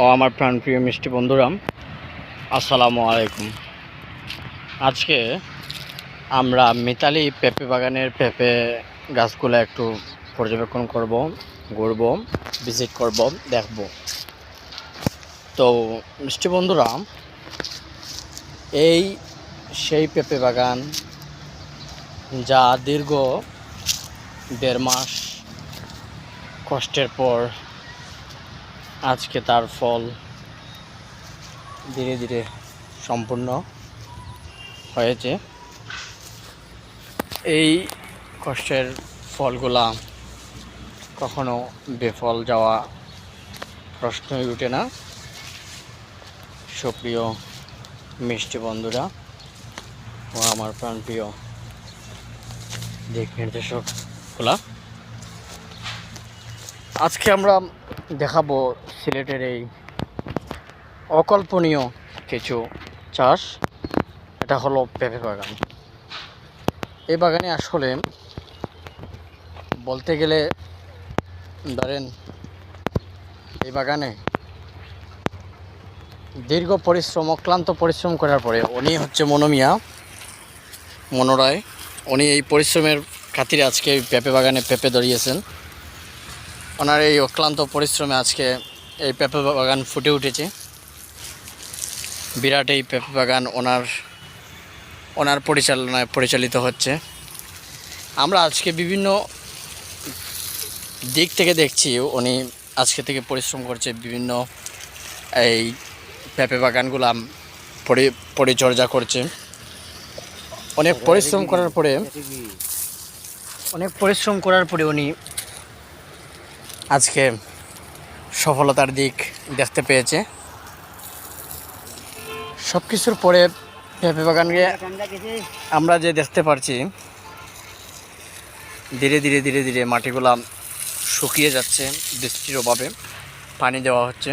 ও আমার প্রাণপ্রিয় মিষ্টি বন্ধুরা আসসালামু আলাইকুম। আজকে আমরা মিতালি পেঁপে বাগানের পেঁপে গাছগুলো একটু পর্যবেক্ষণ করব, ঘুরব ভিজিট করব, দেখব। তো মিষ্টি বন্ধুরা এই সেই পেঁপে বাগান যা দীর্ঘ দেড় মাস কষ্টের পর আজকে তার ফল ধীরে ধীরে সম্পূর্ণ হয়েছে। এই কষ্টের ফলগুলা কখনো বেফল যাওয়া প্রশ্নই ওঠে না। সুপ্রিয় মিষ্টি বন্ধুরা ও আমার প্রাণপ্রিয় দিক নির্দেশকগুলা, আজকে আমরা দেখাবো সিলেটের এই অকল্পনীয় কিছু চাষ। এটা হলো পেঁপে বাগান। এই বাগানে আসলে বলতে গেলে ধরেন, এই বাগানে দীর্ঘ পরিশ্রম, অক্লান্ত পরিশ্রম করার পরে উনি হচ্ছে মনোমিয়া, মনোরায়। উনি এই পরিশ্রমের খাতিরে আজকে পেঁপে বাগানে পেঁপে ধরিয়েছেন। ওনার এই অক্লান্ত পরিশ্রমে আজকে এই পেঁপে বাগান ফুটে উঠেছে। বিরাট এই পেঁপে বাগান ওনার ওনার পরিচালনায় পরিচালিত হচ্ছে। আমরা আজকে বিভিন্ন দিক থেকে দেখছি উনি আজকে থেকে পরিশ্রম করছে বিভিন্ন এই পেঁপে বাগানগুলো পরি, পরিচর্যা করছে। অনেক পরিশ্রম করার পরে, অনেক পরিশ্রম করার পরে উনি আজকে সফলতার দিক দেখতে পেয়েছে। সব কিছুর পরে পেঁপে বাগানকে আমরা যে দেখতে পারছি, ধীরে ধীরে ধীরে ধীরে মাটিগুলা শুকিয়ে যাচ্ছে, বৃষ্টির অভাবে পানি দেওয়া হচ্ছে।